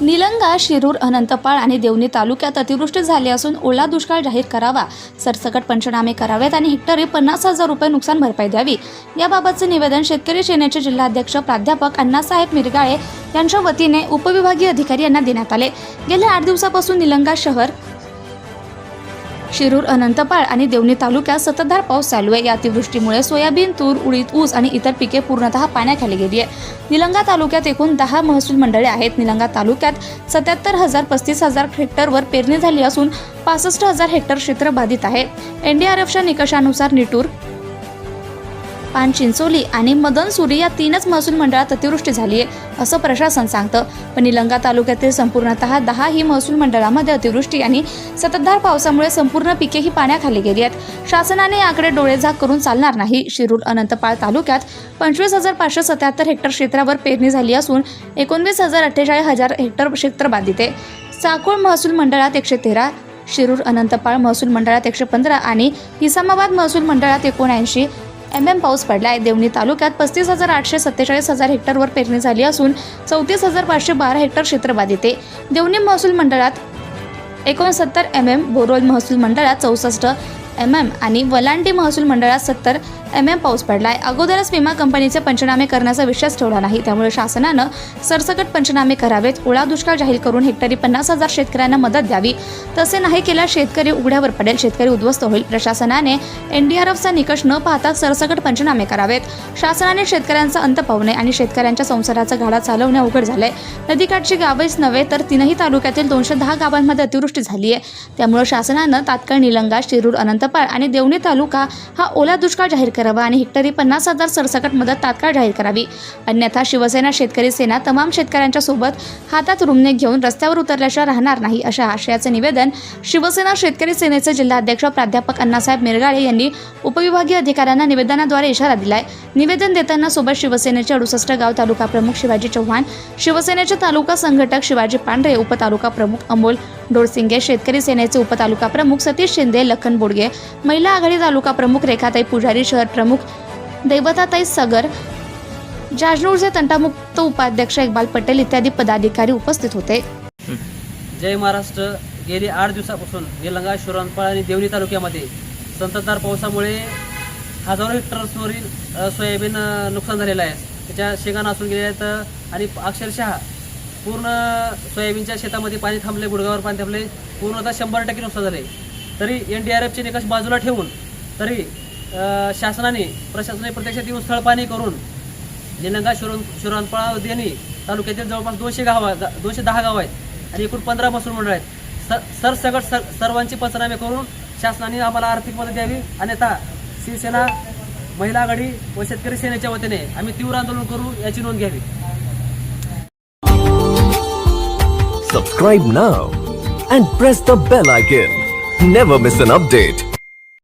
निलंगा शिरूर अनंतपाळ आणि देवणी तालुक्यात अतिवृष्टी झाली असून ओला दुष्काळ जाहीर करावा. सरसकट पंचनामे करावेत आणि हेक्टरी पन्नास हजार रुपये नुकसान भरपाई द्यावी. याबाबतचे निवेदन शेतकरी सेनेचे जिल्हाध्यक्ष प्राध्यापक अण्णासाहेब मिरगाळे यांच्या वतीने उपविभागीय अधिकारी यांना देण्यात आले. गेल्या आठ दिवसापासून निलंगा शहर शिरूर अनंतपाळ आणि देवणी तालुक्यात सततधार पाऊस चालू आहे. या अतिवृष्टीमुळे सोयाबीन तूर उडीद ऊस आणि इतर पिके पूर्णतः पाण्याखाली गेली आहे निलंगा तालुक्यात एकूण दहा महसूल मंडळे आहेत. निलंगा तालुक्यात सत्याहत्तर हजार पस्तीस हजार हेक्टरवर पेरणी झाली असून पासष्ट हजार हेक्टर क्षेत्र बाधित आहे. एनडीआरएफच्या निकषानुसार निटूर पान चिंचोली आणि मदन सुरी या तीनच महसूल मंडळात अतिवृष्टी झाली आहे असं प्रशासन सांगतं. पण निलंगा तालुक्यातील संपूर्णतः दहा ही महसूल मंडळामध्ये अतिवृष्टी आणि सततधार पावसामुळे संपूर्ण पिके ही पाण्याखाली गेली आहेत. शासनाने याकडे डोळेझाक करून चालणार नाही. शिरूर अनंतपाळ तालुक्यात पंचवीस हजार पाचशे सत्याहत्तर हेक्टर क्षेत्रावर पेरणी झाली असून एकोणवीस हजार अठ्ठेचाळीस हजार हेक्टर क्षेत्र बाधित आहे. चाकूळ महसूल मंडळात एकशे तेरा शिरूर अनंतपाळ महसूल मंडळात एकशे पंधरा आणि इसामाबाद महसूल मंडळात एकोणऐंशी एम एम पाऊस पडला आहे देवणी तालुक्यात पस्तीस हजार आठशे सत्तेचाळीस हजार हेक्टरवर पेरणी झाली असून चौतीस हजार पाचशे बारा हेक्टर क्षेत्र बाधित आहे. देवणी महसूल मंडळात एकोणसत्तर एम एम बोरोल महसूल मंडळात चौसष्ट एम एम आणि वलांडी महसूल मंडळात सत्तर एम एम पाऊस पडला आहे अगोदरच विमा कंपनीचे पंचनामे करण्याचा विश्वास ठेवला नाही. त्यामुळे शासनानं सरसकट पंचनामे करावेत. ओळा दुष्काळ जाहीर करून हेक्टरी पन्नास हजार शेतकऱ्यांना मदत द्यावी. तसे नाही केल्यास शेतकरी उघड्यावर पडेल शेतकरी उद्ध्वस्त होईल. प्रशासनाने एनडीआरएफचा निकष न पाहता सरसकट पंचनामे करावेत. शासनाने शेतकऱ्यांचा अंत पाहू नये आणि शेतकऱ्यांच्या संसाराचा गाडा चालवणे अवघड झालंय. नदीकाठची गावेच नव्हे तर तीनही तालुक्यातील दोनशे दहा गावांमध्ये अतिवृष्टी झाली आहे त्यामुळे शासनानं तात्काळ निलंगा शिरूर अनंतपाळ आणि देवणी तालुका हा ओला दुष्काळ जाहीर करावा आणि हेक्टरी पन्नास हजार सरसकट मदत तात्काळ जाहीर करावी. अन्यथा शिवसेना शेतकरी सेना तमाम शेतकऱ्यांच्या सोबत हातात रुमणे घेऊन रस्त्यावर उतरल्याशिवाय राहणार नाही अशा आशयाचे निवेदन शिवसेना शेतकरी सेनेचे जिल्हाध्यक्ष प्राध्यापक अण्णासाहेब मिरगाळे यांनी उपविभागीय अधिकाऱ्यांना निवेदनाद्वारे इशारा दिलाय. निवेदन देताना सोबत शिवसेनेचे अडुसष्ट गाव तालुका प्रमुख शिवाजी चव्हाण शिवसेनेचे तालुका संघटक शिवाजी पांढरे उपतालुका प्रमुख अमोल डोळसिंगे शेतकरी सेनेचे उपतालुका प्रमुख सतीश शिंदे लखन बोडगे महिला आघाडी तालुका प्रमुख रेखाताई पुजारी शहर प्रमुख दैवताताई सगर जाजनूरचे तंटामुक्त उपाध्यक्ष इकबाल पटेल इत्यादी पदाधिकारी उपस्थित होते. जय महाराष्ट्र. गेली आठ दिवसापासून निलंगा शिरोणपाळ आणि देवणी तालुक्यामध्ये संततधार पावसामुळे हजारो हेक्टर्सवरील सोयाबीन नुकसान झालेलं आहे. त्याच्या शेंगा नासून गेल्या आहेत आणि अक्षरशः पूर्ण सोयाबीनच्या शेतामध्ये पाणी थांबले गुडगावर पाणी थांबले पूर्णतः शंभर टक्के नुकसान झाले तरी एन डी आर एफचे निकष बाजूला ठेवून तरी शासनाने प्रशासनाने प्रत्यक्षात येऊन स्थळ पाणी करून निलंगा शिरोन शिरोणपाळा देणी तालुक्यातील जवळपास दोनशे गाव दोनशे दहा गाव आहेत आणि एकूण पंधरा महसूल मंडळ आहेत. सर सरसगट सर सर्वांची पंचनामे करून शासनाने आम्हाला आर्थिक मदत द्यावी. अन्यथा शिवसेना महिला आघाडी व शेतकरी सेनेच्या वतीने आम्ही तीव्र आंदोलन करू याची नोंद घ्यावी. Subscribe now and press the bell icon never miss an update